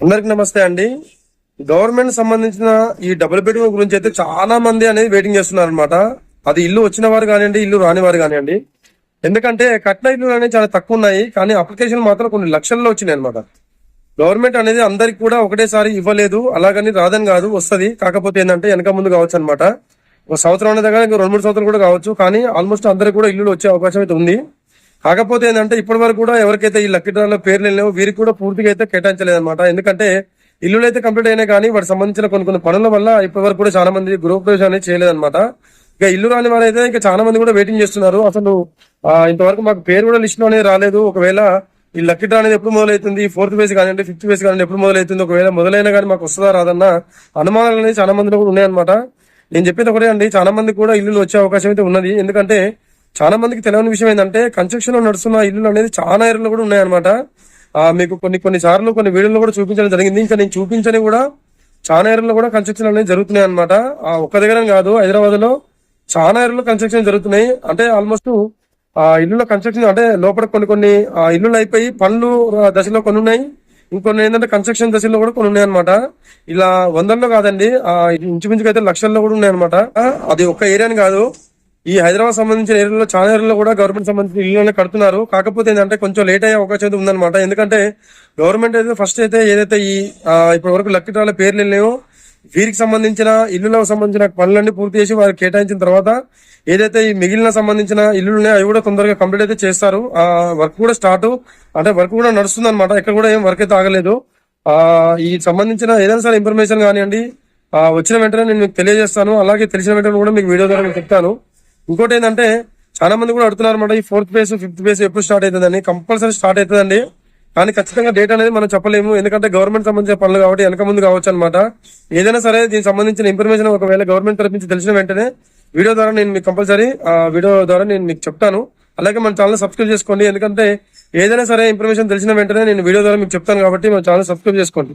అందరికి నమస్తే అండి. గవర్నమెంట్ సంబంధించిన ఈ డబుల్ బెడ్రూమ్ గురించి అయితే చాలా మంది అనేది వెయిటింగ్ చేస్తున్నారు అనమాట అది ఇల్లు వచ్చిన వారు కానివ్వండి ఇల్లు రాని వారు కానివ్వండి. ఎందుకంటే కట్న ఇల్లు అనేవి చాలా తక్కువ ఉన్నాయి కానీ అప్లికేషన్ మాత్రం కొన్ని లక్షల్లో వచ్చినాయి అనమాట గవర్నమెంట్ అనేది అందరికి కూడా ఒకటేసారి ఇవ్వలేదు అలాగని రాదని కాదు వస్తుంది. కాకపోతే ఏంటంటే వెనక ముందు కావచ్చు అనమాట ఒక సంవత్సరం అనే దగ్గర రెండు మూడు సంవత్సరాలు కూడా కావచ్చు కానీ ఆల్మోస్ట్ అందరికి కూడా ఇల్లు వచ్చే అవకాశం అయితే ఉంది. కాకపోతే ఏంటంటే ఇప్పటి వరకు కూడా ఎవరికైతే ఈ లక్కీ డ్రాలో పేర్లు వెళ్ళావో వీరికి కూడా పూర్తిగా అయితే కేటాయించలేదు అనమాట ఎందుకంటే ఇల్లులు అయితే కంప్లీట్ అయినాయి కానీ వాటికి సంబంధించిన కొన్ని కొన్ని పనుల వల్ల ఇప్పటి వరకు కూడా చాలా మంది గృహ ప్రవేశం అనేది చేయలేదన్నమాట. ఇక ఇల్లు రాని వారు అయితే ఇంకా చాలా మంది కూడా వెయిటింగ్ చేస్తున్నారు. అసలు ఇంతవరకు మాకు పేరు కూడా లిస్ట్ అనేది రాలేదు. ఒకవేళ ఈ లక్కీ డ్రా అనేది ఎప్పుడు మొదలవుతుంది ఫోర్త్ ఫేజ్ కానివ్వండి ఫిఫ్త్ ఫేజ్ కానివ్వండి ఎప్పుడు మొదలవుతుంది ఒకవేళ మొదలైనా కానీ మాకు వస్తుందా రాదన్న అనుమానాలు అనేది చాలా మందిలో కూడా ఉన్నాయన్నమాట. నేను చెప్పేది ఒకటే అండి చాలా మంది కూడా ఇల్లులు వచ్చే అవకాశం అయితే ఉన్నది. ఎందుకంటే చాలా మందికి తెలియని విషయం ఏంటంటే కన్స్ట్రక్షన్లో నడుస్తున్న ఇల్లులు అనేది చాలా ఏరియాలో కూడా ఉన్నాయన్నమాట. మీకు కొన్ని కొన్ని సార్లు కొన్ని వీడియోలు కూడా చూపించడం జరిగింది. ఇంకా నేను చూపించని కూడా చాలా ఏరియాలో కూడా కన్స్ట్రక్షన్ అనేది జరుగుతున్నాయి అనమాట ఒక్క దగ్గర కాదు హైదరాబాద్లో చాలా ఏరియాలో కన్స్ట్రక్షన్ జరుగుతున్నాయి. అంటే ఆల్మోస్ట్ ఆ ఇల్లులో కన్స్ట్రక్షన్ అంటే లోపల కొన్ని కొన్ని ఆ ఇల్లులు అయిపోయి పనులు దశలో కొన్ని ఉన్నాయి. ఇంకొన్ని ఏంటంటే కన్స్ట్రక్షన్ దశలో కూడా కొన్ని ఉన్నాయి అనమాట ఇలా వందల్లో కాదండి ఇంచుమించుకైతే అయితే లక్షల్లో కూడా ఉన్నాయి అనమాట అది ఒక్క ఏరియాని కాదు ఈ హైదరాబాద్ సంబంధించిన ఏరియాలో చాలా ఏరియాలో కూడా గవర్నమెంట్ సంబంధించిన ఇల్లు కడుతున్నారు. కాకపోతే ఏంటంటే కొంచెం లేట్ అయ్యే అవకాశం అయితే ఉందన్నమాట. ఎందుకంటే గవర్నమెంట్ అయితే ఫస్ట్ అయితే ఏదైతే ఈ ఇప్పటి వరకు లక్కిటాల పేర్లు వెళ్ళాయో వీరికి సంబంధించిన ఇల్లులకు సంబంధించిన పనులన్నీ పూర్తి చేసి వారికి కేటాయించిన తర్వాత ఏదైతే ఈ మిగిలిన సంబంధించిన ఇల్లులు ఉన్నాయో అవి కూడా తొందరగా కంప్లీట్ అయితే చేస్తారు. ఆ వర్క్ కూడా స్టార్ట్ అంటే వర్క్ కూడా నడుస్తుంది అనమాట ఎక్కడ కూడా ఏం వర్క్ అయితే ఆగలేదు. ఆ ఈ సంబంధించిన ఏదైనా సరే ఇన్ఫర్మేషన్ కానివ్వండి ఆ, వచ్చిన వెంటనే నేను మీకు తెలియజేస్తాను. అలాగే తెలిసిన వెంటనే కూడా మీకు వీడియో ద్వారా చెప్తాను. ఇంకోటి ఏంటంటే చాలా మంది కూడా అడుగుతున్నారు అనమాట ఈ ఫోర్త్ ఫేజ్ ఫిఫ్త్ ఫేజ్ ఎప్పుడు స్టార్ట్ అవుతుందని. కంపల్సరీ స్టార్ట్ అవుతుందండి. కానీ ఖచ్చితంగా డేట్ అనేది మనం చెప్పలేము. ఎందుకంటే గవర్నమెంట్ సంబంధించిన పనులు కాబట్టి వెనక ముందు కావచ్చు అనమాట ఏదైనా సరే దీనికి సంబంధించిన ఇన్ఫర్మేషన్ ఒకవేళ గవర్నమెంట్ తరఫు నుంచి తెలిసిన వెంటనే వీడియో ద్వారా నేను మీకు కంపల్సరీ ఆ వీడియో ద్వారా నేను మీకు చెప్తాను. అలాగే మన ఛానల్ సబ్స్క్రైబ్ చేసుకోండి. ఎందుకంటే ఏదైనా సరే ఇన్ఫర్మేషన్ తెలిసిన వెంటనే నేను వీడియో ద్వారా మీకు చెప్తాను కాబట్టి మన ఛానల్ సబ్స్క్రైబ్ చేసుకోండి.